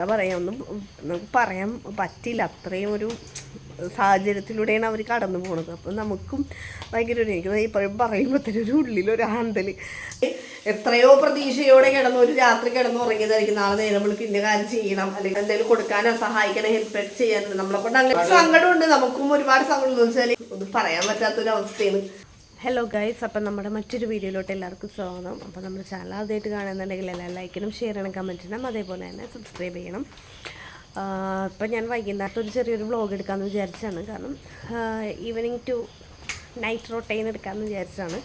എന്താ പറയാ ഒന്നും നമുക്ക് പറയാൻ പറ്റില്ല. അത്രയും ഒരു സാഹചര്യത്തിലൂടെയാണ് അവർ കടന്നു പോണത്. അപ്പം നമുക്കും ഭയങ്കര ഒരു എനിക്ക് ഇപ്പോഴും പറയുമ്പോൾ തന്നെ ഒരു ഉള്ളിലൊരു ആന്തൽ എത്രയോ പ്രതീക്ഷയോടെ കിടന്നു ഒരു രാത്രി കിടന്ന് ഉറങ്ങിയതായിരിക്കും. നാളെ നേരം വിളിക്ക് ഇന്ന കാര്യം ചെയ്യണം. അല്ലെങ്കിൽ എന്തെങ്കിലും കൊടുക്കാനോ സഹായിക്കണം ഹെൽപ്പ് ചെയ്യാനോ. നമ്മളെ കൊണ്ട് അങ്ങനെ സങ്കടമുണ്ട്. നമുക്കും ഒരുപാട് സങ്കടം എന്ന് വെച്ചാൽ ഒന്നും പറയാൻ പറ്റാത്തൊരു അവസ്ഥയാണ് ഹലോ ഗൈസ് അപ്പം നമ്മുടെ മറ്റൊരു വീഡിയോയിലോട്ട് എല്ലാവർക്കും സ്വാഗതം. അപ്പോൾ നമ്മുടെ ചാനൽ ആദ്യമായിട്ട് കാണുന്നുണ്ടെങ്കിൽ എല്ലാം ലൈക്കിനും ഷെയർ ചെയ്യണം കമന്റ് ചെയ്യണം അതേപോലെ തന്നെ സബ്സ്ക്രൈബ് ചെയ്യണം. ഇപ്പം ഞാൻ വൈകുന്നേരത്തെ ഒരു ചെറിയൊരു വ്ളോഗ് എടുക്കാമെന്ന് വിചാരിച്ചാണ് കാരണം ഈവനിങ് ടു നൈറ്റ് റൊട്ടൈൻ എടുക്കാമെന്ന് വിചാരിച്ചാണ്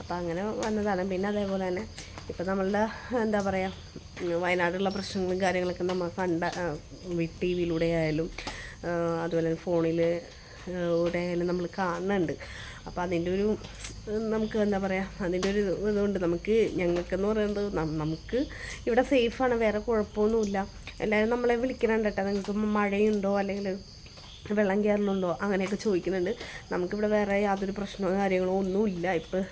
അപ്പോൾ അങ്ങനെ വന്നതാണ്. പിന്നെ അതേപോലെ തന്നെ ഇപ്പം നമ്മളുടെ എന്താ പറയുക വയനാടുള്ള പ്രശ്നങ്ങളും കാര്യങ്ങളൊക്കെ നമ്മൾ കണ്ട ടി വിയിലൂടെ ആയാലും അതുപോലെ ഫോണിൽ ൂടെ നമ്മൾ കാണുന്നുണ്ട്. അപ്പോൾ അതിന്റെ ഒരു നമുക്ക് എന്താ പറയുക അതിന്റെ ഒരു ഇത് ഇതുകൊണ്ട് നമുക്ക് ഞങ്ങൾക്കെന്ന് പറയുന്നത് നമുക്ക് ഇവിടെ സേഫാണ് വേറെ കുഴപ്പമൊന്നുമില്ല. എല്ലാവരും നമ്മളെ വിളിക്കണം കേട്ടോ. നിങ്ങൾക്ക് മഴയുണ്ടോ? അല്ലെങ്കിൽ വെള്ളം കയറുന്നുണ്ടോ അങ്ങനെയൊക്കെ ചോദിക്കുന്നുണ്ട്. നമുക്കിവിടെ വേറെ യാതൊരു പ്രശ്നമോ കാര്യങ്ങളോ ഒന്നുമില്ല. ഇപ്പോൾ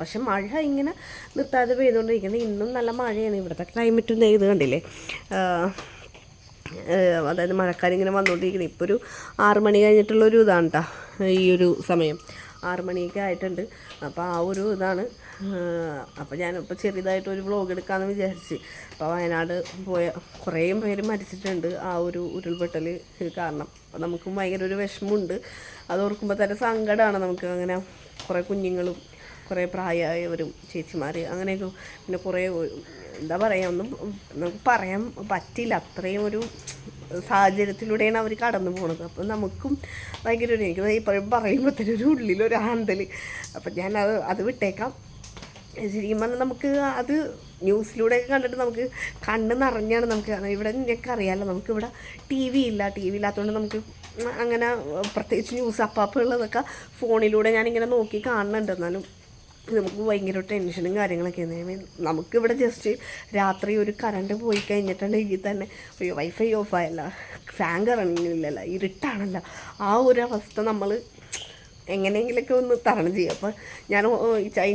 പക്ഷെ മഴ ഇങ്ങനെ നിർത്താതെ പെയ്തുകൊണ്ടിരിക്കുന്നത് ഇന്നും നല്ല മഴയാണ്. ഇവിടുത്തെ ക്ലൈമറ്റും ഇത് കണ്ടില്ലേ? അതായത് മഴക്കാരിങ്ങനെ വന്നുകൊണ്ടിരിക്കുന്നത് ഇപ്പോൾ ഒരു ആറ് മണി കഴിഞ്ഞിട്ടുള്ളൊരു ഇതാണ് കേട്ടോ ഈ ഒരു സമയം. ആറ് മണിയൊക്കെ ആയിട്ടുണ്ട്. അപ്പോൾ ആ ഒരു ഇതാണ്. അപ്പോൾ ഞാനിപ്പോൾ ചെറിയതായിട്ട് ഒരു വ്ളോഗ് എടുക്കാമെന്ന് വിചാരിച്ച്. അപ്പോൾ വയനാട് പോയ കുറേ പേര് മരിച്ചിട്ടുണ്ട് ആ ഒരു ഉരുൾപൊട്ടൽ കാരണം. അപ്പോൾ നമുക്കും ഭയങ്കര ഒരു വിഷമമുണ്ട്. അത് ഓർക്കുമ്പോൾ തന്നെ സങ്കടമാണ് നമുക്ക് അങ്ങനെ കുറേ കുഞ്ഞുങ്ങളും കുറേ പ്രായമായവരും ചേച്ചിമാർ അങ്ങനെയൊക്കെ പിന്നെ കുറേ എന്താ പറയുക ഒന്നും നമുക്ക് പറയാൻ പറ്റില്ല. അത്രയും ഒരു സാഹചര്യത്തിലൂടെയാണ് അവർ കടന്നു പോണത്. അപ്പം നമുക്കും ഭയങ്കര ഒരു എനിക്ക് ഇപ്പോഴും പറയുമ്പോൾ തന്നെ ഒരു ഉള്ളിലൊരു ആന്തൽ അപ്പം ഞാൻ അത് അത് വിട്ടേക്കാം. ശരിക്കും പറഞ്ഞാൽ നമുക്ക് അത് ന്യൂസിലൂടെയൊക്കെ കണ്ടിട്ട് നമുക്ക് കണ്ണ് നിറഞ്ഞാണ് നമുക്ക്. ഇവിടെ ഞങ്ങൾക്ക് അറിയാമല്ലോ നമുക്കിവിടെ ടി വി ഇല്ല. ടി വി ഇല്ലാത്തതുകൊണ്ട് നമുക്ക് അങ്ങനെ പ്രത്യേകിച്ച് ന്യൂസ് അപ്പാപ്പുള്ളതൊക്കെ ഫോണിലൂടെ ഞാനിങ്ങനെ നോക്കി കാണുന്നുണ്ട് എന്നാലും നമുക്ക് ഭയങ്കര ടെൻഷനും കാര്യങ്ങളൊക്കെ ആയിരുന്നു. നമുക്കിവിടെ ജസ്റ്റ് രാത്രി ഒരു കറണ്ട് പോയി കഴിഞ്ഞിട്ടുണ്ടെങ്കിൽ തന്നെ അയ്യോ വൈഫൈ ഓഫ് ആയല്ല. ഫാൻ കറങ്ങില്ലല്ലോ ഇരുട്ടാണല്ലോ. ആ ഒരു അവസ്ഥ നമ്മൾ എങ്ങനെയെങ്കിലൊക്കെ ഒന്ന് തരണം ചെയ്യും. അപ്പം ഞാൻ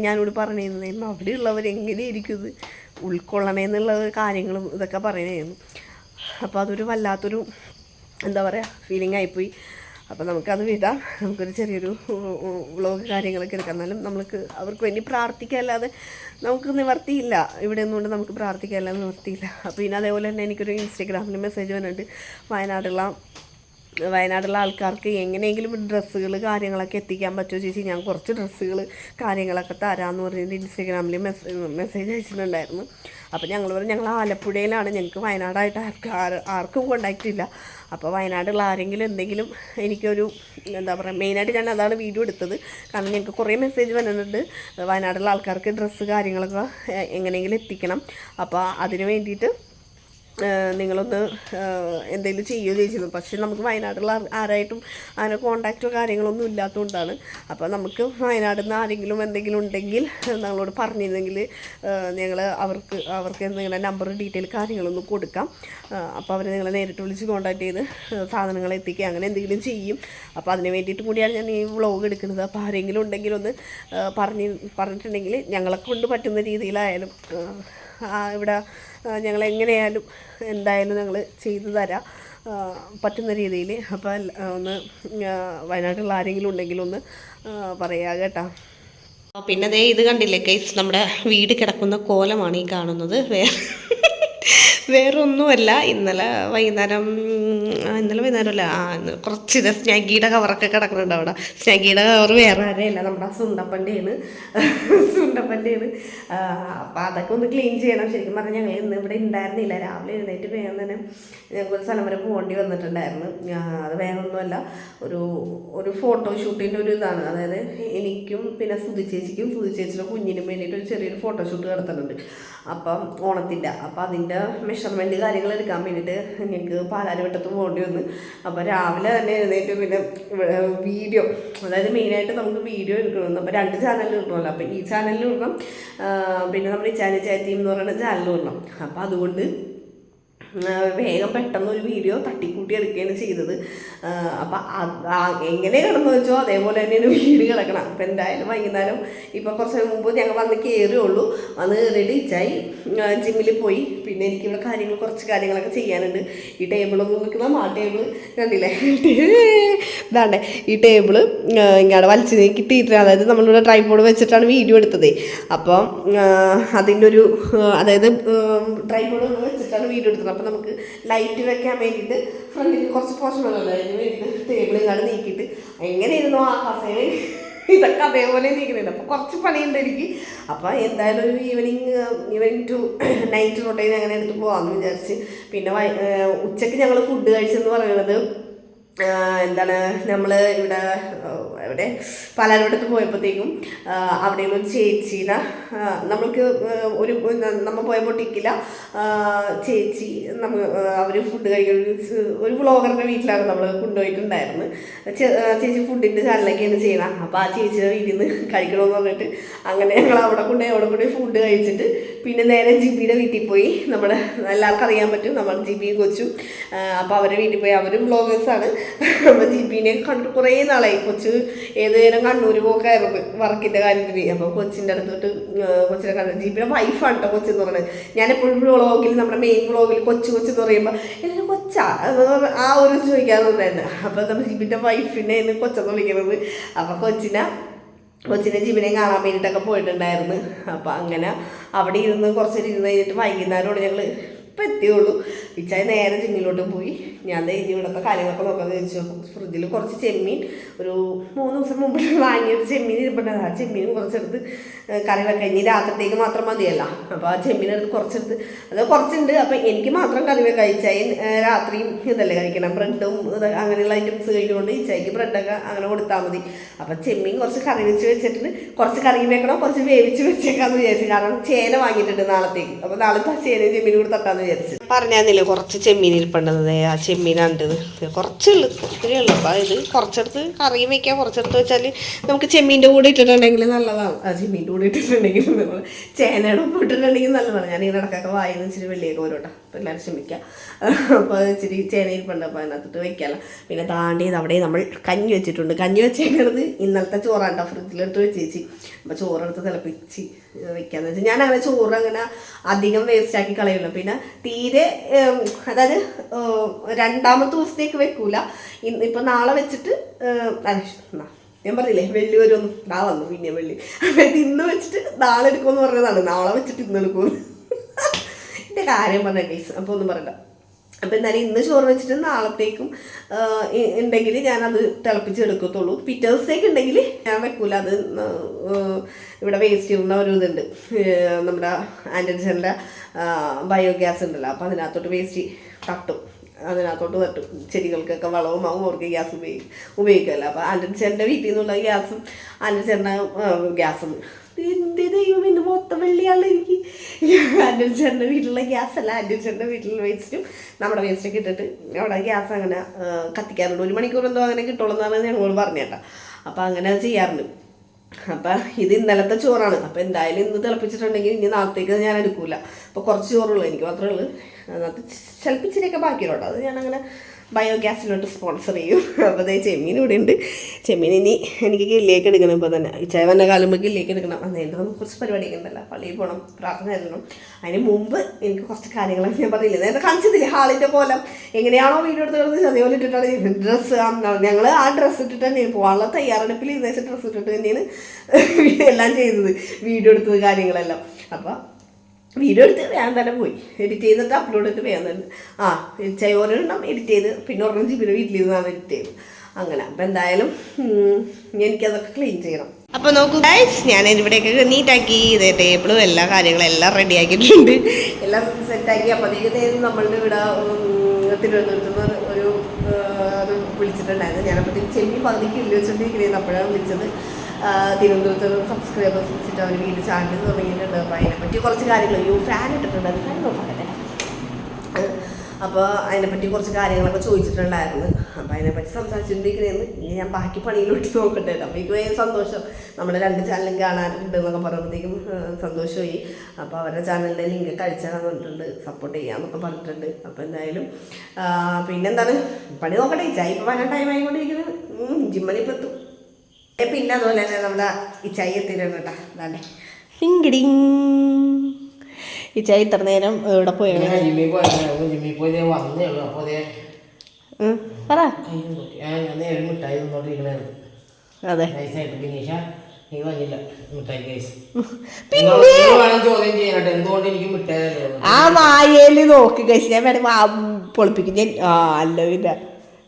ഞാനോട് പറഞ്ഞിരുന്നു അവിടെയുള്ളവർ എങ്ങനെയായിരിക്കും ഇത്? ഉൾക്കൊള്ളണേന്നുള്ള കാര്യങ്ങളും ഇതൊക്കെ പറയണമായിരുന്നു അപ്പോൾ അതൊരു വല്ലാത്തൊരു എന്താ പറയുക ഫീലിംഗ് ആയിപ്പോയി. അപ്പോൾ നമുക്കത് വിടാം. നമുക്കൊരു ചെറിയൊരു വ്ളോഗ് കാര്യങ്ങളൊക്കെ എടുക്കാം. എന്നാലും നമുക്ക് അവർക്ക് വേണ്ടി പ്രാർത്ഥിക്കാല്ലാതെ നമുക്ക് നിവർത്തിയില്ല. ഇവിടെ നിന്നുകൊണ്ട് നമുക്ക് പ്രാർത്ഥിക്കാല്ലാതെ നിവർത്തിയില്ല. അപ്പോൾ പിന്നെ അതേപോലെ തന്നെ എനിക്കൊരു ഇൻസ്റ്റഗ്രാമിൽ മെസ്സേജ് വന്നിട്ട് വയനാടുള്ള വയനാടുള്ള ആൾക്കാർക്ക് എങ്ങനെയെങ്കിലും ഡ്രസ്സുകൾ കാര്യങ്ങളൊക്കെ എത്തിക്കാൻ പറ്റുമോ ചേച്ചി? ഞാൻ കുറച്ച് ഡ്രസ്സുകൾ കാര്യങ്ങളൊക്കെ തരാമെന്ന് പറഞ്ഞിട്ട് ഇൻസ്റ്റഗ്രാമിൽ മെസ്സേജ് അയച്ചിട്ടുണ്ടായിരുന്നു. അപ്പോൾ ഞങ്ങൾ പറഞ്ഞു ഞങ്ങൾ ആലപ്പുഴയിലാണ്. ഞങ്ങൾക്ക് വയനാടായിട്ട് ആർക്കും ആർ- ആർക്കും കോണ്ടാക്റ്റ് ഇല്ല. അപ്പോൾ വയനാടുള്ള ആരെങ്കിലും എന്തെങ്കിലും എനിക്കൊരു എന്താ പറയുക മെയിനായിട്ട് ഞാൻ അതാണ് വീഡിയോ എടുത്തത്. കാരണം ഞങ്ങൾക്ക് കുറേ മെസ്സേജ് വന്നിട്ടുണ്ട്. വയനാടുള്ള ആൾക്കാർക്ക് ഡ്രസ്സ് കാര്യങ്ങളൊക്കെ എങ്ങനെയെങ്കിലും എത്തിക്കണം. അപ്പോൾ അതിന് വേണ്ടിയിട്ട് നിങ്ങളൊന്ന് എന്തെങ്കിലും ചെയ്യുകയോ ചോദിച്ചിരുന്നു പക്ഷേ നമുക്ക് വയനാട്ടിലുള്ള ആർ- ആരായിട്ടും അങ്ങനെ കോണ്ടാക്റ്റോ കാര്യങ്ങളൊന്നും ഇല്ലാത്തതുകൊണ്ടാണ്. അപ്പോൾ നമുക്ക് വയനാട്ടിൽ നിന്ന് ആരെങ്കിലും എന്തെങ്കിലും ഉണ്ടെങ്കിൽ ഞങ്ങളോട് പറഞ്ഞിരുന്നെങ്കിൽ ഞങ്ങൾ അവർക്ക് അവർക്ക് നിങ്ങളുടെ നമ്പർ ഡീറ്റെയിൽ കാര്യങ്ങളൊന്നും കൊടുക്കാം. അപ്പോൾ അവർ നിങ്ങളെ നേരിട്ട് വിളിച്ച് കോണ്ടാക്ട് ചെയ്ത് സാധനങ്ങൾ എത്തിക്കുക. അങ്ങനെ എന്തെങ്കിലും ചെയ്യും. അപ്പോൾ അതിന് വേണ്ടിയിട്ട് കൂടിയാണ് ഞാൻ ഈ വ്ളോഗ് എടുക്കുന്നത്. അപ്പോൾ ആരെങ്കിലും ഉണ്ടെങ്കിൽ ഒന്ന് പറഞ്ഞ് പറഞ്ഞിട്ടുണ്ടെങ്കിൽ ഞങ്ങളെ കൊണ്ട് പറ്റുന്ന രീതിയിലായാലും ഇവിടെ ഞങ്ങൾ എങ്ങനെയായാലും എന്തായാലും ഞങ്ങൾ ചെയ്തു തരാം. പറ്റുന്ന രീതിയിൽ. അപ്പോൾ ഒന്ന് വയനാട്ടിലുള്ള ആരെങ്കിലും ഉണ്ടെങ്കിൽ ഒന്ന് പറയാ കേട്ടോ. പിന്നെ ദേ ഇത് കണ്ടില്ലേ കേസ് നമ്മുടെ വീട് കിടക്കുന്ന കോലമാണ് ഈ കാണുന്നത്. വേറെ വേറൊന്നുമല്ല. ഇന്നലെ വൈകുന്നേരം ഇന്നലെ വൈകുന്നേരമല്ല ആ കുറച്ച് ഇത് സ്നാഗിയുടെ കവറൊക്കെ കിടക്കുന്നുണ്ട് അവിടെ. സ്നാഗിയുടെ കവർ വേറെ ആരെയല്ല നമ്മുടെ സുണ്ടപ്പന്റെയാണ് സുണ്ടപ്പന്റെയാണ് അപ്പോൾ അതൊക്കെ ഒന്ന് ക്ലീൻ ചെയ്യണം. ശരിക്കും പറഞ്ഞാൽ ഞങ്ങൾ ഇന്ന് ഇവിടെ ഉണ്ടായിരുന്നില്ല. രാവിലെ എഴുന്നേറ്റ് വേഗം തന്നെ ഞങ്ങൾക്ക് ഒരു സ്ഥലം വരെ പോകേണ്ടി വന്നിട്ടുണ്ടായിരുന്നു. അത് വേറെ ഒന്നുമല്ല ഒരു ഒരു ഫോട്ടോഷൂട്ടിന്റെ ഒരു ഇതാണ്. അതായത് എനിക്കും പിന്നെ സുധി ചേച്ചിക്കും സുധി ചേച്ചിയുടെ കുഞ്ഞിനും വേണ്ടിയിട്ട് ഒരു ചെറിയൊരു ഫോട്ടോഷൂട്ട് നടത്തുന്നുണ്ട്. അപ്പം ഓണത്തിന്റെ അപ്പം അതിന്റെ മെഷർമെന്റ് കാര്യങ്ങൾ എടുക്കാൻ വേണ്ടിയിട്ട് ഞങ്ങൾക്ക് പാലാരിവട്ടത്ത് പോകേണ്ടി വന്നു. അപ്പോൾ രാവിലെ തന്നെ എഴുന്നേറ്റ് പിന്നെ വീഡിയോ അതായത് മെയിനായിട്ട് നമുക്ക് വീഡിയോ എടുക്കണമെന്ന്. അപ്പോൾ രണ്ട് ചാനലിൽ ഇടണമല്ലോ. അപ്പോൾ ഈ ചാനലിൽ ഇടണം. പിന്നെ നമ്മുടെ ഈ ചാനൽ ചാറ്റീം എന്ന് പറയുന്ന ചാനലിൽ ഇടണം. അപ്പോൾ അതുകൊണ്ട് വേഗം പെട്ടെന്ന് ഒരു വീഡിയോ തട്ടിക്കൂട്ടി എടുക്കുകയാണ് ചെയ്തത്. അപ്പം എങ്ങനെ കിടന്നു വെച്ചോ അതേപോലെ തന്നെയാണ് വീട് കിടക്കണം. അപ്പം എന്തായാലും വൈകുന്നേരം ഇപ്പോൾ കുറച്ച് മുമ്പ് ഞങ്ങൾ വന്ന് കയറിയുള്ളൂ വന്ന് കയറിയിട്ട് ഇച്ചായി ജിമ്മിൽ പോയി. പിന്നെ എനിക്കിവിടെ കാര്യങ്ങൾ കുറച്ച് കാര്യങ്ങളൊക്കെ ചെയ്യാനുണ്ട്. ഈ ടേബിളൊന്നും നിൽക്കണം ആ ടേബിൾ കണ്ടില്ലേ? ഇതാണ്ടേ ഈ ടേബിൾ ഇങ്ങോട്ട് വലിച്ചു കിട്ടിയിട്ട് അതായത് നമ്മളിവിടെ ട്രൈപോഡ് വെച്ചിട്ടാണ് വീഡിയോ എടുത്തത്. അപ്പം അതിന്റെ ഒരു അതായത് ട്രൈപോഡ് വെച്ചിട്ടാണ് വീഡിയോ എടുത്തത്. അപ്പം നമുക്ക് ലൈറ്റ് വെക്കാൻ വേണ്ടിയിട്ട് ഫ്രണ്ടിൽ കുറച്ച് പോർഷൻ വേണമല്ലോ അതിന് വേണ്ടിയിട്ട് ഇങ്ങോട്ട് നീക്കിയിട്ട് എങ്ങനെയായിരുന്നു ആ കസേന ഇതൊക്കെ അതേപോലെ നീക്കുന്നുണ്ട്. അപ്പോൾ കുറച്ച് പണിയുണ്ട് എനിക്ക്. അപ്പോൾ എന്തായാലും ഒരു evening evening to night routine അങ്ങനെ എടുത്ത് പോകാമെന്ന് വിചാരിച്ച്. പിന്നെ ഉച്ചയ്ക്ക് ഞങ്ങൾ ഫുഡ് കഴിച്ചെന്ന് പറയുന്നത് എന്താണ് നമ്മൾ ഇവിടെ അവിടെ പാലാരോടത്ത് പോയപ്പോഴത്തേക്കും അവിടെ ഒരു ചേച്ചീനെ നമ്മൾക്ക് ഒരു നമ്മൾ പോയപ്പോൾ ടിക്കില്ല ചേച്ചി നമ്മൾ അവർ ഫുഡ് കഴിക്കുന്ന ഒരു വ്ളോഗറിന്റെ വീട്ടിലാണ് നമ്മൾ കൊണ്ടുപോയിട്ടുണ്ടായിരുന്നത്. ചേച്ചി ഫുഡിന്റെ ചാനലൊക്കെയാണ് ചെയ്യണം അപ്പോൾ ആ ചേച്ചിയുടെ വീട്ടിൽ നിന്ന് കഴിക്കണമെന്ന് പറഞ്ഞിട്ട് അങ്ങനെ ഞങ്ങൾ അവിടെ കൊണ്ടുപോയി അവിടെ കൊണ്ടുപോയി ഫുഡ് കഴിച്ചിട്ട് പിന്നെ നേരെ ജിബിയുടെ വീട്ടിൽ പോയി. നമ്മുടെ എല്ലാവർക്കും അറിയാൻ പറ്റും. നമ്മൾ ജിബി കൊച്ചു അപ്പോൾ അവരുടെ വീട്ടിൽ പോയി. അവരും ബ്ലോഗേഴ്സാണ് അപ്പോൾ ജിബിനെ കണ്ടു കുറേ നാളായി. കൊച്ചു ഏത് നേരം കണ്ണൂർ പോക്കായിരുന്നു വർക്കിന്റെ കാര്യത്തിന് അപ്പോൾ കൊച്ചിന്റെ അടുത്തോട്ട് കൊച്ചിനെ കണ്ടു. ജിബിയുടെ വൈഫാണ് കേട്ടോ കൊച്ചെന്ന് പറയുന്നത് ഞാൻ എപ്പോഴും വ്ളോഗിൽ നമ്മുടെ മെയിൻ വ്ളോഗിൽ കൊച്ചു കൊച്ചെന്ന് പറയുമ്പോൾ എല്ലാവരും കൊച്ചാ? ആ ഒരു ചോദിക്കാറുണ്ടായിരുന്നു അപ്പോൾ നമ്മൾ ജിബിന്റെ വൈഫിനെ കൊച്ചെന്ന് വിളിക്കുന്നത്. അപ്പോൾ കൊച്ചിനെ കൊച്ചിനെ ജിബിനെ കാണാൻ വേണ്ടിയിട്ടൊക്കെ പോയിട്ടുണ്ടായിരുന്നു. അപ്പോൾ അങ്ങനെ അവിടെ ഇരുന്ന് കുറച്ച് നേരം ഇരുന്ന് കഴിഞ്ഞിട്ട് വൈകുന്നേരമാണ് ഞങ്ങൾ ഇപ്പം എത്തിയുള്ളൂ. ഇച്ചായി നേരെ ജിമ്മിലോട്ട് പോയി. ഞാൻ ഇനി ഇവിടുത്തെ കാര്യങ്ങളൊക്കെ നോക്കാമെന്ന് നോക്കും ഫ്രിഡ്ജിൽ കുറച്ച് ചെമ്മീൻ ഒരു മൂന്ന് ദിവസം മുമ്പ് വാങ്ങിയൊരു ചെമ്മീൻ ഇരിപ്പുണ്ടായിരുന്നു ആ ചെമ്മീൻ കുറച്ചെടുത്ത് കറി വെക്കാം ഇനി രാത്രിത്തേക്ക് മാത്രം മതിയല്ല. അപ്പോൾ ആ ചെമ്മീനെടുത്ത് കുറച്ചെടുത്ത് അത് കുറച്ചുണ്ട്. അപ്പം എനിക്ക് മാത്രം കറി വെക്കാം ഇച്ചായി രാത്രിയും ഇതല്ലേ കഴിക്കണം. ബ്രെഡും അങ്ങനെയുള്ള ഐറ്റംസ് കഴിക്കുന്നുണ്ട് ഇച്ചായിക്ക് ബ്രെഡൊക്കെ അങ്ങനെ കൊടുത്താൽ മതി. അപ്പം ചെമ്മീൻ കുറച്ച് കറി വെച്ച് വെച്ചിട്ട് കുറച്ച് കറി വെക്കണം കുറച്ച് വേവിച്ച് വെച്ചേക്കാമെന്ന് വിചാരിച്ചു. കാരണം ചേന വാങ്ങിയിട്ടുണ്ട് നാളത്തേക്ക്. അപ്പോൾ നാളത്തെ ചേനയും ചെമ്മീനും കൂടെ തട്ടാന്ന് പറഞ്ഞാന്നില്ലേ കുറച്ച് ചെമ്മീൻ ഇരിപ്പുണ്ടത് ആ ചെമ്മീനാണ്ട് കുറച്ചുള്ളു ഒത്തിരി ഉള്ളു. അപ്പോൾ ഇത് കുറച്ചെടുത്ത് കറിയും വെക്കാം. കുറച്ചെടുത്ത് വെച്ചാൽ നമുക്ക് ചെമ്മീന്റെ കൂടെ ഇട്ടിട്ടുണ്ടെങ്കിൽ നല്ലതാണ്. ആ ചെമ്മീന്റെ കൂടെ ഇട്ടിട്ടുണ്ടെങ്കിൽ നമ്മൾ ചേനയുടെ ഉപ്പ് ഇട്ടിട്ടുണ്ടെങ്കിൽ നല്ലതാണ്. ഞാൻ ഈ ഇടക്കൊക്കെ വായിന്ന് വെച്ചിട്ട് വെള്ളിയൊക്കെ വരോട്ടെ അപ്പോൾ എല്ലാവരും ക്ഷമിക്കാം അപ്പോൾ ഇച്ചിരി ചേനയിൽ പണ്ട് അപ്പോൾ അതിനകത്തിട്ട് വയ്ക്കാമല്ല പിന്നെ താണ്ടി അവിടെ നമ്മൾ കഞ്ഞി വെച്ചിട്ടുണ്ട്. കഞ്ഞി വെച്ചേക്കുന്നത് ഇന്നലത്തെ ചോറാണ് ഫ്രിഡ്ജിലെടുത്ത് വെച്ചേച്ചി. അപ്പോൾ ചോറെടുത്ത് തിളപ്പിച്ച് വെക്കാന്ന് വെച്ചാൽ ഞാൻ അങ്ങനെ ചോറ് അങ്ങനെ അധികം വേസ്റ്റ് ആക്കി കളയില്ല പിന്നെ തീരെ അതായത് രണ്ടാമത്തെ ദിവസത്തേക്ക് വെക്കൂല. ഇന്ന് ഇപ്പം നാളെ വെച്ചിട്ട് ഞാൻ പറഞ്ഞില്ലേ വെള്ളി വരുമെന്ന് നാളെ വന്നു പിന്നെ വെള്ളി. അതായത് ഇന്ന് വെച്ചിട്ട് നാളെ എടുക്കുമെന്ന് പറഞ്ഞതാണ്. നാളെ വെച്ചിട്ട് ഇന്ന് എടുക്കുമെന്ന് എന്റെ കാര്യം പറഞ്ഞ കേസ് അപ്പോൾ ഒന്നും പറയണ്ട. അപ്പം എന്നാലും ഇന്ന് ചോറ് വെച്ചിട്ട് നാളത്തേക്കും ഉണ്ടെങ്കിൽ ഞാനത് തിളപ്പിച്ചെടുക്കത്തുള്ളൂ. പിറ്റേ ദിവസത്തേക്ക് ഉണ്ടെങ്കിൽ ഞാൻ വെക്കൂല. അത് ഇവിടെ വേസ്റ്റ് ചെയ്യുന്ന ഒരു ഇതുണ്ട്. നമ്മുടെ ആന്റൻസന്റെ ബയോഗ്യാസ് ഉണ്ടല്ലോ. അപ്പോൾ അതിനകത്തോട്ട് വേസ്റ്റ് തട്ടും. അതിനകത്തോട്ട് തട്ടും. ചെടികൾക്കൊക്കെ വളവും ആവും അവർക്ക് ഗ്യാസ് ഉപയോഗിക്കും ഉപയോഗിക്കുമല്ലോ അപ്പോൾ ആന്റൻസന്റെ വീട്ടിൽ നിന്നുള്ള ഗ്യാസും ആന്റൻസന്റെ ഗ്യാസും എന്ത് ദൈവം വെള്ളിയാണ് എനിക്ക് ആന്റൽ ചേട്ടന്റെ വീട്ടിലുള്ള ഗ്യാസ് അല്ല. ആന്റൽ വീട്ടിൽ വേസ്റ്റും നമ്മുടെ വേസ്റ്റൊക്കെ ഇട്ടിട്ട് അവിടെ ഗ്യാസ് അങ്ങനെ കത്തിക്കാറുണ്ട്. ഒരു മണിക്കൂർ എന്തോ അങ്ങനെ കിട്ടുള്ളൂ എന്നാണ് ഞങ്ങൾ പറഞ്ഞേട്ടാ അപ്പോൾ അങ്ങനെ ചെയ്യാറുണ്ട്. അപ്പം ഇത് ഇന്നലത്തെ ചോറാണ്. അപ്പോൾ എന്തായാലും ഇന്ന് തിളപ്പിച്ചിട്ടുണ്ടെങ്കിൽ ഇനി നാളത്തേക്ക് ഞാൻ എടുക്കൂല. അപ്പോൾ കുറച്ച് ചോറുള്ളൂ. എനിക്ക് മാത്രമേ ഉള്ളൂ. അതിനകത്ത് ചിലപ്പിച്ചിരിയൊക്കെ ബാക്കിയുള്ളൂ അത് ഞാനങ്ങനെ ബയോഗ്യാസിലോട്ട് സ്പോൺസർ ചെയ്യും. അപ്പോൾ അതേ ചെമ്മീൻ ഇവിടെ ഉണ്ട് ചെമ്മീൻ ഇനി എനിക്ക് കില്ലേക്ക് എടുക്കണം ഇപ്പോൾ തന്നെ. ചേവന്റെ കാലുമ്പോൾ കില്ലേക്ക് എടുക്കണം. അതുകൊണ്ട് നമുക്ക് കുറച്ച് പരിപാടിയൊക്കെ ഉണ്ടല്ലോ. പള്ളിയിൽ പോകണം പ്രാർത്ഥന എഴുതണം അതിന് മുമ്പ് എനിക്ക് കുറച്ച് കാര്യങ്ങളൊക്കെ ഞാൻ പറയില്ല നേരത്തെ കാണിച്ചതില്ലേ ഹാളിന്റെ പോലെ എങ്ങനെയാണോ വീഡിയോ എടുത്ത് കിടന്നത് അതേപോലെ ഇട്ടിട്ടാണ് ഡ്രസ്സ് ഞങ്ങൾ ആ ഡ്രസ്സ് ഇട്ടിട്ട് തന്നെയാണ് പോകാനുള്ള തയ്യാറെടുപ്പിൽ ഇരുന്നേച്ച ഡ്രസ്സ് ഇട്ടിട്ട് തന്നെയാണ് എല്ലാം ചെയ്തത്. വീഡിയോ എടുത്തത് കാര്യങ്ങളെല്ലാം. അപ്പോൾ വീഡിയോ എടുത്ത് വേഗം തന്നെ പോയി. എഡിറ്റ് ചെയ്തിട്ട് അപ്ലോഡ് ചെയ്തിട്ട് വേഗം തന്നെ. ആ ഒരെണ്ണം എഡിറ്റ് ചെയ്ത് പിന്നെ ഒരെണ്ണം ജിബിയുടെ വീട്ടിൽ നിന്നാണ് എഡിറ്റ് ചെയ്തത്. അങ്ങനെ അപ്പം എന്തായാലും എനിക്കതൊക്കെ ക്ലീൻ ചെയ്യണം. അപ്പോൾ നോക്കൂ ഗൈസ് ഞാൻ ഇവിടെയൊക്കെ നീറ്റാക്കി ഇതേ ടേബിളും എല്ലാ കാര്യങ്ങളും എല്ലാം റെഡി ആക്കിയിട്ടുണ്ട്. എല്ലാം സെറ്റാക്കി അപ്പോഴത്തേക്കും നമ്മളുടെ ഇവിടെ തിരുവനന്തപുരത്ത് നിന്ന് ഒരു വിളിച്ചിട്ടുണ്ടായിരുന്നു. ഞാനപ്പോഴത്തേക്ക് ചെമ്മി പകുതിക്ക് ഇല്ല വെച്ചിട്ടുണ്ടെങ്കിൽ അപ്പോഴാണ് വിളിച്ചത്. തിരുവനന്തപുരത്ത് സബ്സ്ക്രൈബേഴ്സ് വെച്ചിട്ട് അവർ വീണ്ടും ചാനൽ തുടങ്ങിയിട്ടുണ്ട്. അപ്പോൾ അതിനെപ്പറ്റി കുറച്ച് കാര്യങ്ങൾ. യു ഫാൻ ഇട്ടിട്ടുണ്ട്. അത് ഫാൻ നോക്കട്ടെ അപ്പോൾ അതിനെപ്പറ്റി കുറച്ച് കാര്യങ്ങളൊക്കെ ചോദിച്ചിട്ടുണ്ടായിരുന്നു. അപ്പോൾ അതിനെപ്പറ്റി സംസാരിച്ചിട്ടുണ്ടെങ്കിൽ ഇനി ഞാൻ ബാക്കി പണിയിലോട്ട് നോക്കട്ടെ. അപ്പോൾ എനിക്ക് ഭയങ്കര സന്തോഷം. നമ്മുടെ രണ്ട് ചാനലും കാണാറുണ്ട് എന്നൊക്കെ പറയുമ്പോഴത്തേക്കും സന്തോഷമായി. അപ്പോൾ അവരുടെ ചാനലിന്റെ ലിങ്ക് കഴിച്ചാൽ പറഞ്ഞിട്ടുണ്ട്. സപ്പോർട്ട് ചെയ്യാമെന്നൊക്കെ പറഞ്ഞിട്ടുണ്ട്. അപ്പോൾ എന്തായാലും പിന്നെന്താണ്? പണി നോക്കട്ടെ. ചായ ഇപ്പോൾ വരാൻ ടൈം ആയിക്കൊണ്ടിരിക്കുന്നത് ജിമ്മനിപ്പോൾ എത്തും. പിന്നെ അതുപോലെ തന്നെ നമ്മുടെ ഈ ചായ എത്തിയിട്ടുണ്ട് കേട്ടോ. ഡിങ്കിടിങ് ഈ ചായ ഇത്ര നേരം ഇവിടെ പോയാണ്? ഞാൻ ജിമ്മിൽ പോയായിരുന്നു ജിമ്മിൽ പോയി ദേ വന്നേ ഉള്ളൂ. അപ്പോൾ അതേ പറ. മിഠായി തിന്നോണ്ടിരിക്കണായിരുന്നു. അതെ. നൈസായിട്ട് ബിനീഷ നീ വന്നില്ല. മിഠായി കേസ് പിന്നെ വേണം ചോദ്യം ചെയ്യാനായിട്ട്. എന്തുകൊണ്ട് എനിക്ക് മിഠായി ആ വായയിൽ നോക്കി കഴിച്ച് ഞാൻ വേണേ ആ പൊളിപ്പിക്കും. ഞാൻ ആ അല്ല പിന്നെ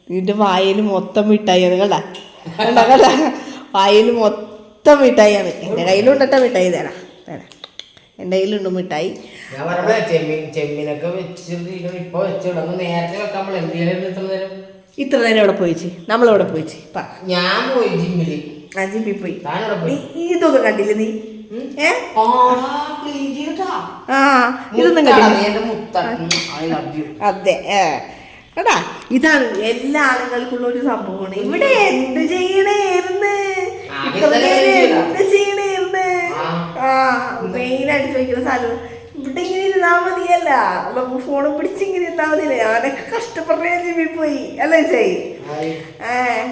നിന്റെ വായയിൽ മൊത്തം മിഠായി അത് കണ്ടാ. കണ്ട കണ്ട. വായയിൽ മൊത്തം മിഠായിയാണ്. എന്റെ കയ്യിലുണ്ടട്ടോ മിഠായി തരാം തരാം. എന്റെ കയ്യിലുണ്ട് മിഠായി. ഇത്ര നേരം? എവിടെ പോയിച്ച്? നമ്മളെവിടെ പോയിച്ച്? ഞാൻ പോയി ജിമ്മിൽ. ആ ജിമ്മിൽ പോയി. ഇതൊക്കെ കണ്ടില്ലേ നീ? ഇതൊന്നും അതെ. എടാ ഇതാണ് എല്ലാ ആളുകൾക്കുള്ള ഒരു സംഭവമാണ്. ഇവിടെ എന്ത് ചെയ്യണേർന്ന് മെയിനായിട്ട് ചോദിക്കുന്ന സാധനം. ഇവിടെ ഇങ്ങനെ ഇരുന്നാ മതിയല്ല. നമുക്ക് ഫോണും പിടിച്ചിങ്ങനെ ഇരുന്നാ മതിയല്ലേ? ഞാനൊക്കെ കഷ്ടപ്പെട്ടേ ജിമ്മിൽ പോയി. അല്ലേ ജയ്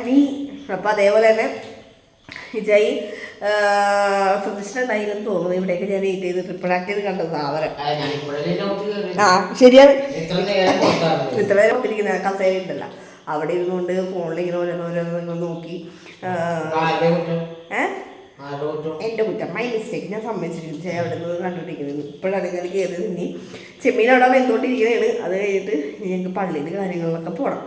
നീ. അപ്പൊ അതേപോലെ തന്നെ ജയ് ശ്രദ്ധിച്ചിട്ടുണ്ടായിരുന്നു തോന്നുന്നു ഇവിടെയൊക്കെ ഞാൻ വെയിറ്റ് ചെയ്ത് ട്രിപ്പിൾ ചെയ്ത് കണ്ട സാധനം. ആ ശരിയാണ്. ഇത്ര നേരം ഒത്തിരിക്കുന്ന കസേര ഉണ്ടല്ലോ അവിടെ ഇരുന്നുകൊണ്ട് ഫോണിൽ ഇങ്ങനെ ഓരോന്ന് ഓരോന്ന് നോക്കി. ആരുടെ കുറ്റം. എന്റെ മൈ മിസ്റ്റേക്ക് ഞാൻ സമ്മതിച്ചിരിക്കുന്നു ചേ അവിടെ നിന്ന് കണ്ടുകൊണ്ടിരിക്കുന്നത് ഇപ്പോഴാണ് ഞാൻ കയറി നിന്നി ചെമ്മീൻ അവിടെ വെന്തുകൊണ്ടിരിക്കുകയാണ്. അത് കഴിഞ്ഞിട്ട് ഞങ്ങൾക്ക് പള്ളിയിൽ കാര്യങ്ങളിലൊക്കെ പോകണം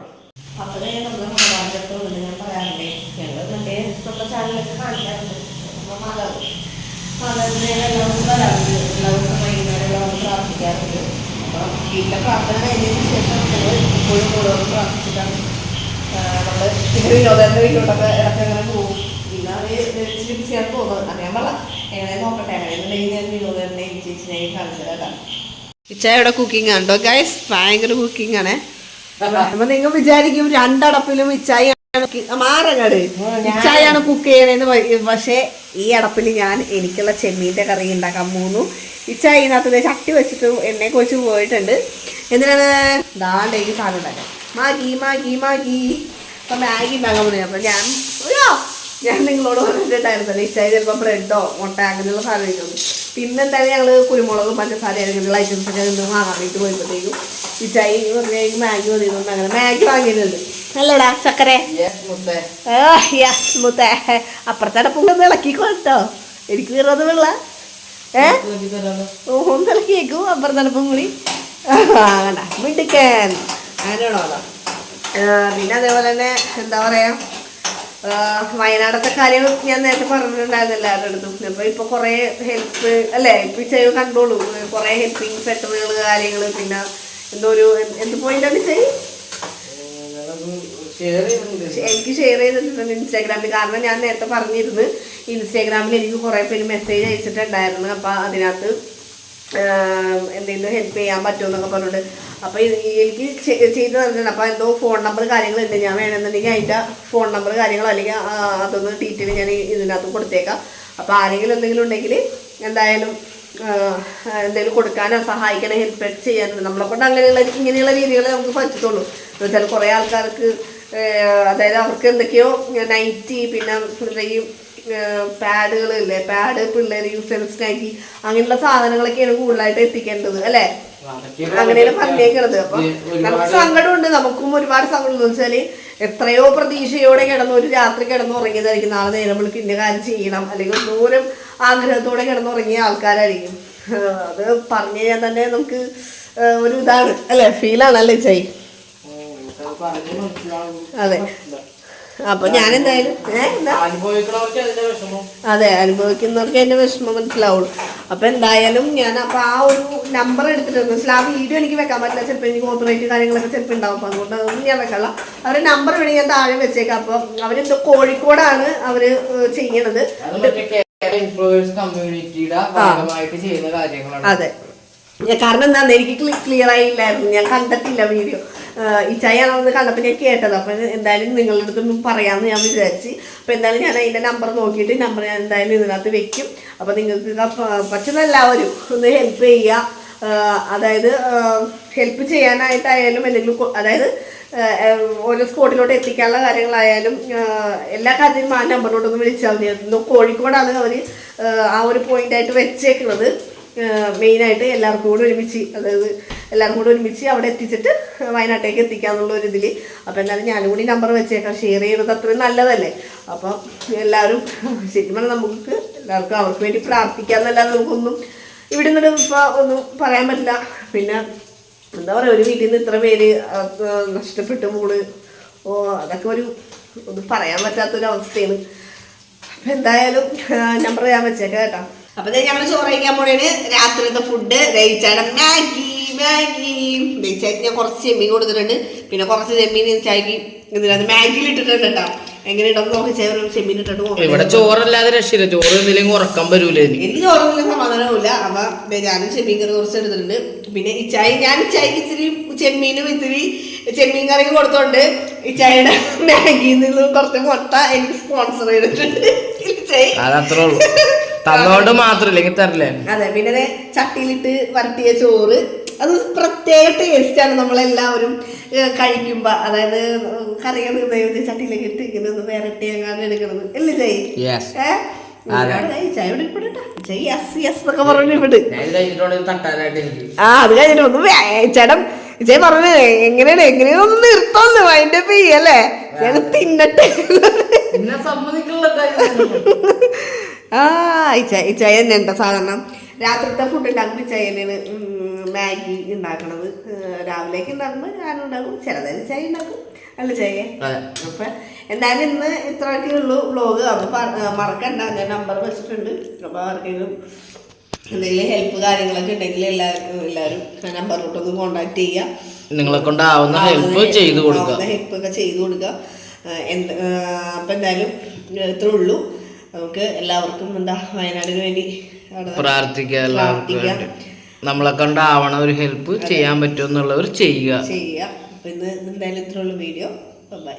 അപ്പോഴേ നമ്മൾ മലയാളത്തോട് ഞാൻ പറയാറില്ലേ ഞങ്ങൾ മറ്റേ നമ്മുടെ ചാനലൊക്കെ കാണിക്കാറുണ്ട്. നമ്മുടെ മാതാവ്. മാതാവിനെ എല്ലാവർക്കും വരാറുണ്ട്. എല്ലാവർക്കും വൈകുന്നേരം എല്ലാവർക്കും പ്രാർത്ഥിക്കാറുണ്ട്. അപ്പം വീട്ടിലെ പ്രാർത്ഥന കഴിഞ്ഞതിന് ശേഷം ഞങ്ങൾ ഇപ്പോഴും കൂടുതൽ പ്രാർത്ഥിച്ചിട്ടാണ് നമ്മൾ വിനോദത്തിന്റെ വീട്ടിലോട്ടൊക്കെ ഇടയ്ക്ക് അങ്ങനെ പോകും. പിന്നെ അവർ ഇച്ചിരി ബിസിയാണ് തോന്നുന്നത് അറിയാൻ പറ എങ്ങനെ നോക്കട്ടെ. എങ്ങനെയുണ്ടെങ്കിൽ ഞാൻ വിനോദനെ ചേച്ചിനെ കാണിച്ചു തരാം കുക്കിംഗ് ഉണ്ടോ ഗൈസ് ഭയങ്കര കുക്കിംഗ് ആണ്. അപ്പൊ നിങ്ങൾ വിചാരിക്കും രണ്ടടപ്പിലും ഇച്ചായാണ് മാറങ്ങട്. ഇച്ചായാണ് കുക്ക് ചെയ്യണേന്ന് പക്ഷേ ഈ അടപ്പിൽ ഞാൻ എനിക്കുള്ള ചെമ്മീന്റെ കറി ഉണ്ടാക്കാൻ പോകുന്നു ഇച്ചായി ഇതിനകത്ത് ചട്ടി വെച്ചിട്ട് എണ്ണയൊക്കെ വെച്ച് പോയിട്ടുണ്ട്. എന്തിനാണ്? ദാണ്ട് ഈ സാധനം ഉണ്ടാക്കാൻ. Maggi Maggi Maggi. അപ്പൊ മാഗി ഉണ്ടാക്കാൻ പോകുന്നത് അപ്പൊ ഞാൻ അയ്യോ ഞാൻ നിങ്ങളോട് പറഞ്ഞിട്ടുണ്ടായിരുന്നല്ലോ ഇച്ചായി ചിലപ്പോൾ ബ്രെഡോ മുട്ട അങ്ങനെയുള്ള സാധനം കഴിക്കും പിന്നെ എന്തായാലും ഞങ്ങൾ കുരുമുളക് പഞ്ചസാര അങ്ങനെയുള്ള ഐറ്റംസ് ഒക്കെ നിന്ന് വാങ്ങാൻ വേണ്ടി പോയപ്പോഴത്തേക്കും ഇച്ചായി പറഞ്ഞ മാഗി പറയുന്നുണ്ട് അങ്ങനെ മാഗി വാങ്ങിയിട്ടുണ്ട്. അല്ലടാ ചക്കര? മുത്തേ. അപ്പുറത്തെ അടപ്പൊന്ന് ഇളക്കിക്കോട്ടോ എനിക്ക് വീറത് വെള്ള. ഏ? നോക്കി തരാലോ ഒന്ന് ഇളക്കിയേക്കും അപ്പുറത്തെ അടപ്പും കൂടി. ആ കണ്ട മിടുക്കൻ. പിന്നെ അതേപോലെ തന്നെ എന്താ പറയാ വയനാടത്തെ കാര്യം ഞാൻ നേരത്തെ പറഞ്ഞിട്ടുണ്ടായിരുന്നു എല്ലാവരുടെ അടുത്തും. അപ്പൊ ഇപ്പൊ കുറെ ഹെൽപ്പ് അല്ലേ ഇപ്പൊ ചെയ്ത് കണ്ടോളൂ. കുറെ ഹെൽപ്പിംഗ് സെന്ററുകൾ കാര്യങ്ങൾ പിന്നെ എന്തോ ഒരു എന്ത് പോയിന്റാണ് ചെയ് എനിക്ക് ഷെയർ ചെയ്തിട്ടുണ്ട് ഇൻസ്റ്റാഗ്രാമിൽ. കാരണം ഞാൻ നേരത്തെ പറഞ്ഞിരുന്നു ഇൻസ്റ്റാഗ്രാമിൽ എനിക്ക് കുറേ പേര് മെസ്സേജ് അയച്ചിട്ടുണ്ടായിരുന്നു. അപ്പൊ അതിനകത്ത് എന്തെങ്കിലും ഹെൽപ്പ് ചെയ്യാൻ പറ്റുമോ എന്നൊക്കെ പറഞ്ഞിട്ട് അപ്പോൾ എനിക്ക് ചെയ്ത് തന്നിട്ടുണ്ട്. അപ്പോൾ എന്തോ ഫോൺ നമ്പർ കാര്യങ്ങളുണ്ട്. ഞാൻ വേണമെന്നുണ്ടെങ്കിൽ അതിന്റെ ഫോൺ നമ്പർ കാര്യങ്ങളോ അല്ലെങ്കിൽ അതൊന്ന് ഡീറ്റെയിൽ ഞാൻ ഇതിനകത്ത് കൊടുത്തേക്കാം. അപ്പോൾ ആരെങ്കിലും എന്തെങ്കിലും ഉണ്ടെങ്കിൽ എന്തായാലും എന്തെങ്കിലും കൊടുക്കാനോ സഹായിക്കാനോ ഹെൽപ്പ് ചെയ്യാനോ നമ്മളെ കൊണ്ട് അങ്ങനെയുള്ള ഇങ്ങനെയുള്ള രീതികളെ നമുക്ക് പറ്റത്തുള്ളൂ. എന്ന് വെച്ചാൽ കുറേ ആൾക്കാർക്ക് അതായത് അവർക്ക് എന്തൊക്കെയോ നൈറ്റി പിന്നെ എന്തെങ്കിലും പാഡുകൾ ഇല്ലേ പാഡ് പിള്ളേർ യൂസ് ചെയ്യുന്ന സ്നാക്കി അങ്ങനെയുള്ള സാധനങ്ങളൊക്കെയാണ് കൂടുതലായിട്ട് എത്തിക്കേണ്ടത് അല്ലേ? അങ്ങനെയാണ് പറഞ്ഞേക്കുന്നത് അപ്പൊ നമുക്ക് സങ്കടമുണ്ട്. നമുക്കും ഒരുപാട് സങ്കടം എന്ന് വെച്ചാൽ എത്രയോ പ്രതീക്ഷയോടെ കിടന്ന് ഒരു രാത്രി കിടന്നുറങ്ങിയതായിരിക്കും. നാളെ നേരം വിളിക്ക് ഇന്ന കാര്യം ചെയ്യണം. അല്ലെങ്കിൽ ദൂരം ആഗ്രഹത്തോടെ കിടന്നുറങ്ങിയ ആൾക്കാരായിരിക്കും. അത് പറഞ്ഞു കഴിഞ്ഞാൽ തന്നെ നമുക്ക് ഒരു ഇതാണ്. അല്ലേ? ഫീലാണ് അല്ലേ ചൈ അതെ. അപ്പൊ ഞാൻ എന്തായാലും അതെ അനുഭവിക്കുന്നവർക്ക് എന്റെ വിഷമം മനസ്സിലാവുള്ളൂ. അപ്പൊ എന്തായാലും ഞാൻ അപ്പൊ ആ ഒരു നമ്പർ എടുത്തിട്ടുണ്ട് ആ വീഡിയോ എനിക്ക് വെക്കാൻ പറ്റില്ല. ചിലപ്പോൾ എനിക്ക് കോപ്പറേറ്റ് കാര്യങ്ങളൊക്കെ ചിലപ്പോൾ ഉണ്ടാവും. അപ്പൊ അതുകൊണ്ട് അതൊന്നും ഞാൻ വെക്കല്ല അവരുടെ നമ്പർ വേണമെങ്കിൽ ഞാൻ താഴെ വെച്ചേക്കാം. അപ്പൊ അവരെന്തോ കോഴിക്കോടാണ് അവർ ചെയ്യണത്. കമ്മ്യൂണിറ്റിയുടെ ഭാഗമായിട്ട് ചെയ്യുന്ന കാര്യങ്ങളാണ്. അതെ. കാരണം എന്താന്ന് എനിക്ക് ക്ലിയർ ആയില്ലായിരുന്നു. ഞാൻ കണ്ടിട്ടില്ല വീഡിയോ ഈ ചായാണെന്ന് കണ്ടപ്പോൾ ഞാൻ കേട്ടത്. അപ്പം എന്തായാലും നിങ്ങളുടെ അടുത്തൊന്നും പറയാമെന്ന് ഞാൻ വിചാരിച്ച്. അപ്പം എന്തായാലും ഞാൻ അതിന്റെ നമ്പർ നോക്കിയിട്ട് നമ്പർ ഞാൻ എന്തായാലും ഇതിനകത്ത് വെക്കും. അപ്പം നിങ്ങൾക്ക് പറ്റുന്ന എല്ലാവരും ഒന്ന് ഹെൽപ്പ് ചെയ്യുക. അതായത് ഹെൽപ്പ് ചെയ്യാനായിട്ടായാലും കൊ- അതായത് ഓരോ സ്പോട്ടിലോട്ട് എത്തിക്കാനുള്ള കാര്യങ്ങളായാലും എല്ലാ കാര്യത്തിനും ആ നമ്പറിലോട്ടൊന്ന് വിളിച്ചാൽ മതി. കോഴിക്കോടാണ് അവർ ആ ഒരു പോയിന്റായിട്ട് വെച്ചേക്കുന്നത് മെയിനായിട്ട് എല്ലാവർക്കും കൂടെ ഒരുമിച്ച് അതായത് എല്ലാവർക്കും കൂടെ ഒരുമിച്ച് അവിടെ എത്തിച്ചിട്ട് വയനാട്ടിലേക്ക് എത്തിക്കാന്നുള്ള ഒരു ഇതിൽ അപ്പോൾ എന്തായാലും ഞാനും കൂടി നമ്പർ വെച്ചേക്കാം. ഷെയർ ചെയ്യുന്നത് അത്രയും നല്ലതല്ലേ? അപ്പോൾ എല്ലാവരും ശരിക്കും പറഞ്ഞാൽ നമുക്ക് എല്ലാവർക്കും അവർക്ക് വേണ്ടി പ്രാർത്ഥിക്കാമെന്നല്ലാതെ നമുക്കൊന്നും ഇവിടെ നിന്ന് ഇപ്പോൾ ഒന്നും പറയാൻ പറ്റില്ല. പിന്നെ എന്താ പറയുക ഒരു വീട്ടിൽ നിന്ന് ഇത്ര പേര് മൂൾ നഷ്ടപ്പെട്ടു പോണ് ഓ അതൊക്കെ ഒരു ഒന്നും പറയാൻ പറ്റാത്തൊരു അവസ്ഥയാണ് അപ്പൊ എന്തായാലും നമ്പർ ഞാൻ വെച്ചേക്കാം കേട്ടോ. അപ്പൊ ഞങ്ങൾ ചോറ് കഴിക്കാൻ പോണേന് രാത്രിത്തെ ഫുഡ് കഴിച്ചാണ് മാഗി മാഗി. ദയിച്ചാക്കി ഞാൻ കുറച്ച് ചെമ്മീൻ കൊടുത്തിട്ടുണ്ട്. പിന്നെ കുറച്ച് ചെമ്മീൻ ചായക്ക് ഇതിനകത്ത് മാഗിയിൽ ഇട്ടിട്ടുണ്ട് കേട്ടോ. എങ്ങനെ ഇടും നോക്കി. ചേർ ചെമ്മീൻ ഇട്ടിട്ട് നോക്കാം. ഇവിടെ ചോറല്ലാതെ രക്ഷയില്ല. ചോറ് എന്തെങ്കിലും ഉറക്കം വരൂല എനിക്ക് സമാധാനമില്ല അപ്പൊ ഞാനും ചെമ്മീൻ കറി കുറച്ച് എടുത്തിട്ടുണ്ട്. പിന്നെ ഇച്ചായി ഞാൻ ഇച്ചായിക്ക് ഇച്ചിരി ചെമ്മീനും ഇത്തിരി ചെമ്മീൻ കറിയും കൊടുത്തോണ്ട് ഇച്ചായിയുടെ മാഗിയിൽ നിന്ന് കുറച്ച് മുട്ട എനിക്ക് സ്പോൺസർ ചെയ്തിട്ടുണ്ട്. ഇച്ചായി അതത്രേ ഉള്ളൂ. തന്നോണ്ട് മാത്രമില്ലെങ്കിൽ തരില്ലേ? അതെ പിന്നെ ചട്ടിയിലിട്ട് വരട്ടിയ ചോറ് അത് പ്രത്യേക ടേസ്റ്റാണ് നമ്മളെല്ലാവരും ഏഹ്, കഴിക്കുമ്പോ. അതായത് കറികൾ ചട്ടിയിലേക്ക് ഇട്ട് ഇങ്ങനെ വരട്ടി എങ്ങാണ്ട് എടുക്കണത്. അല്ലേ ചെയ് ആ അത് കഴിഞ്ഞിട്ട് ഒന്ന് ചേട്ടൻ വിജയ് പറഞ്ഞു എങ്ങനെയാണ് എങ്ങനെയാണ് ഒന്ന് നിർത്തോന്ന് അതിന്റെ പെയ്യല്ലേ തിന്നട്ടെ. സമ്മതിക്കുള്ള ആ ചായ ഇച്ചായ തന്നെ ഉണ്ടോ സാധാരണ. രാത്രിത്തെ ഫുഡ് ഉണ്ടാക്കുമ്പോൾ തന്നെയാണ് മാഗി ഉണ്ടാക്കണത്. രാവിലേക്ക് ഉണ്ടാക്കുമ്പോൾ ഞാനും ഉണ്ടാക്കും ചില ചായ ഉണ്ടാക്കും. അല്ല ചായ? അപ്പം എന്തായാലും ഇന്ന് ഇത്രയൊക്കെ ഉള്ളൂ വ്ളോഗ്. അപ്പൊ പ- മറക്കണ്ട. ഞാൻ നമ്പർ വെച്ചിട്ടുണ്ട്. അപ്പം ആർക്കെങ്കിലും എന്തെങ്കിലും ഹെൽപ്പ് കാര്യങ്ങളൊക്കെ ഉണ്ടെങ്കിൽ എല്ലാവർക്കും എല്ലാവരും ആ നമ്പറിലോട്ടൊന്ന് കോണ്ടാക്ട് ചെയ്യുക നിങ്ങളെ കൊണ്ടാവുന്ന ഹെൽപ്പ് ചെയ്ത് കൊടുക്കുക. ഹെൽപ്പ് ഒക്കെ ചെയ്തു കൊടുക്കുക. എന്ത് അപ്പം എന്തായാലും ഇത്രേ ഉള്ളൂ. നമുക്ക് എല്ലാവർക്കും എന്താ വയനാടിന് വേണ്ടി പ്രാർത്ഥിക്കുക എല്ലാവർക്കും പ്രാർത്ഥിക്കാം. നമ്മളെ കൊണ്ടാവണ ഒരു ഹെൽപ്പ് ചെയ്യാൻ പറ്റുമെന്നുള്ളവർ ചെയ്യുക. ചെയ്യുക. അപ്പൊ ഇന്ന് എന്തായാലും ഇത്രയുള്ള വീഡിയോ. ബൈ